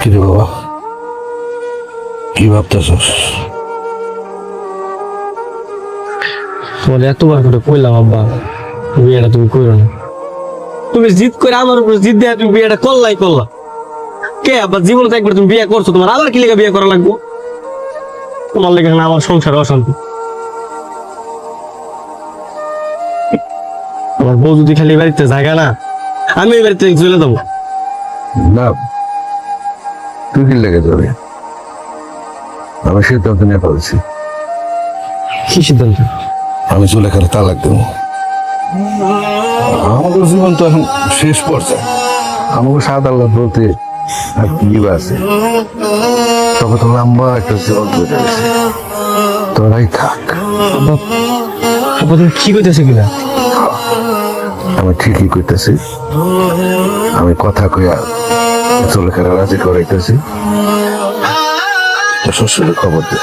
কিরে বাবা? কি ভাবতেছস? তোমার এতবার করে কইলাম আব্বা বিয়েটা তুমি করো না। তুমি জিদ করে আমার উপরে জিদ দেয়া তুমি বিয়েটা করলাই করলা। কে আব্বা জীবনে তো একবার তুমি বিয়ে করছ তোমার আবার কি লেগে বিয়ে করা লাগবো? তোমার লেগে না আমার সংসারে অশান্তি। আমার বউ যদি খালি বাড়িতে জায়গা না আমি এই বাড়িতে চলে যাব। না কি লেগে যাবে। আমি সিদ্ধান্ত নিয়ে ফেলছি কি সিদ্ধান্ত? আমি চলে গেলে তালাক দেবো। আমাদের জীবন তো এখন শেষ পর্যায়ে। আমাকে সাদ আল্লাহ বলতে আর কি আছে? তবে তো লম্বা একটা জীবন হয়েছে তোরাই থাক। কি করতেছো কিনা আমি ঠিকই করতেছি আমি কথা কইয়া চলে গেলে রাজি করাইতেছি। তো শ্বশুরের খবর দে।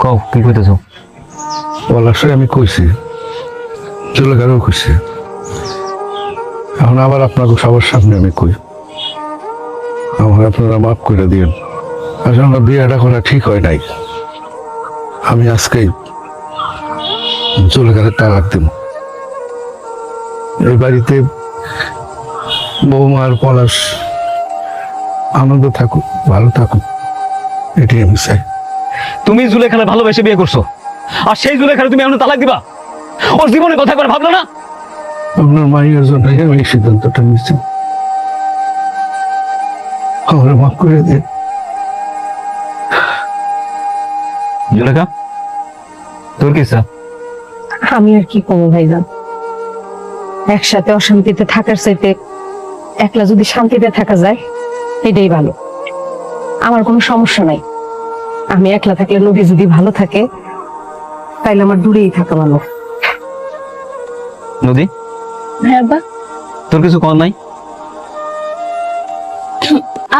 কও কি বলার সঙ্গে আমি কইছি চলে গেলেও কইছি। এখন আবার আপনাকে সবার সামনে আমি কই। আমার আপনারা মাফ করে দিন আসলে বিয়েটা করা ঠিক হয় নাই। আমি আজকেই চলে গেলে তালাক দিব। এই বাড়িতে বৌমা আর পলাশ আনন্দ থাকুক ভালো থাকুক এটাই আমি চাই। তুমি জুলেখানে ভালোবেসে বিয়ে করছ আর সেই জুলেখানে তুমি এমন তালাক দিবা? ওর জীবনে কথা করে ভাবলো না? আপনার মায়ের জন্য আমি এই সিদ্ধান্তটা নিচ্ছি আমার মাফ করে দিন। জুলেখা তোর কি স্যার আমি আর কি করব ভাইজান? একসাথে অশান্তিতে থাকার চাইতে একলা যদি শান্তিতে থাকা যায় এটাই ভালো। আমার কোনো সমস্যা নাই। আমি একলা থাকলে নদী যদি ভালো থাকে তাইলে আমার দূরেই থাকা ভালো। নদী? হ্যাঁ আব্বা। তোর কিছু কর নাই?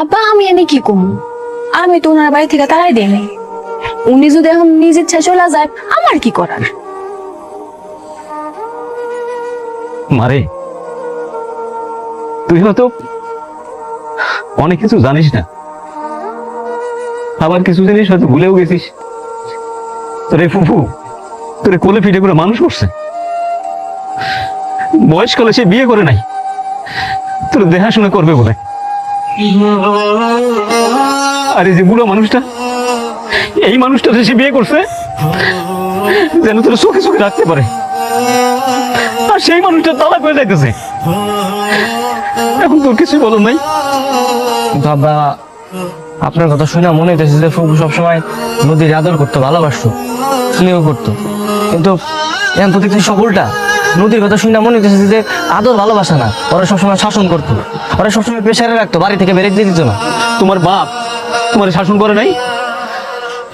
আব্বা আমি এনে কি কমু আমি তো ওনার বাড়ি থেকে তারাই দেই নাই। উনি যদি এখন নিজ ইচ্ছা চলে যায় আমার কি করার? মারে। তুই হয়তো অনেক কিছু জানিস না। আবার কিছু জিনিস হয়তো ভুলেও গেছিস। তোর ফুফু, তোর কোলে ফিটে করে মানুষ করছে বয়সকালে সে বিয়ে করে নাই। তোর দেখাশোনা করবে বলে। আরে যে বুড়ো মানুষটা, এই মানুষটা সে বিয়ে করছে, যেন তোর চোখে চোখে রাখতে পারে। আর সেই মানুষটা তালাক হয়ে যাইতেছে। এখন তোর কিছু বলো নাই। বাবা আপনার কথা শুনে মনে হইতেছে যে ফুপু সবসময় নদীর আদর করতো ভালোবাসতো স্নেহ করতো। কিন্তু এখন তো দেখছি সকলটা নদীর কথা শুনে মনে হইতেছে যে আদর ভালোবাসা না। ওরা সবসময় শাসন করতো। ওরা সবসময় প্রেশারে রাখতো বাড়ি থেকে বেরিয়ে দিয়ে দিত না। তোমার বাপ তোমার শাসন করে নাই?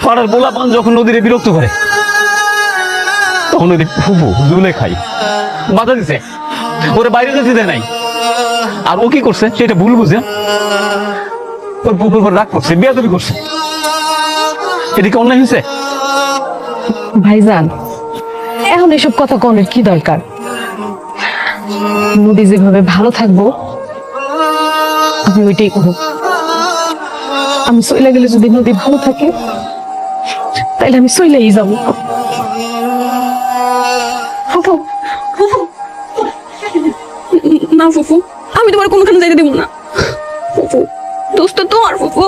পাড়ার পোলা পান যখন নদীরে বিরক্ত করে তখন নদী ফুফু জুলে খাই। বাধা দিছে। ওরে বাইরে যেতে দেয় নাই। আর ও কি করছে? সেটা ভুল বুঝে। ওর ফুফুর উপর রাগ করছে বিয়া তুমি করছে এদিকে অন্যায় হয়েছে? ভাইজান, এখন এসব কথা কনের কি দরকার? নদী যেভাবে ভালো থাকব, আমি ওইটাই করব। আমি সইলে গেলে যদি নদী ভালো থাকে তাহলে আমি সইলেই যাব। ফুফু, আমি তোমার কোনোখানে যেতে দেবো না। ফুফু, দোস্ত তোমার ফুফু।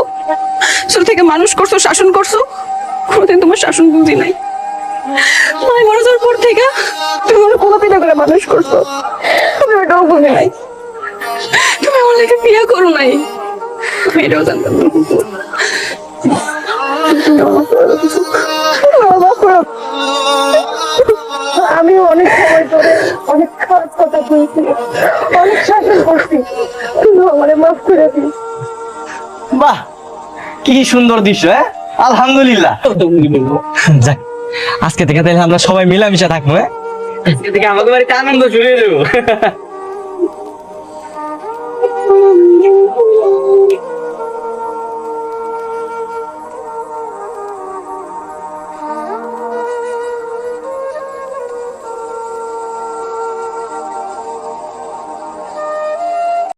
ছোট থেকে মানুষ করছ, শাসন করছ, কোনোদিন তোমার শাসন বুঝি নাই। মাই মারা যাওয়ার পর থেকে তুমি আমার কোনো পিঠা করে মানুষ করছ। আমি ওটাও বুঝি নাই। তুমি আমার লেগে বিয়ে করো নাই। এটাও জানতাম না, ফুফু। বাহ কি সুন্দর দৃশ্য হ্যাঁ? আলহামদুলিল্লাহ। যাক আজকে থেকে তাহলে আমরা সবাই মিলামিশা থাকব হ্যাঁ? আজকে থেকে আমাদের বাড়িতে আনন্দ শুরু হয়ে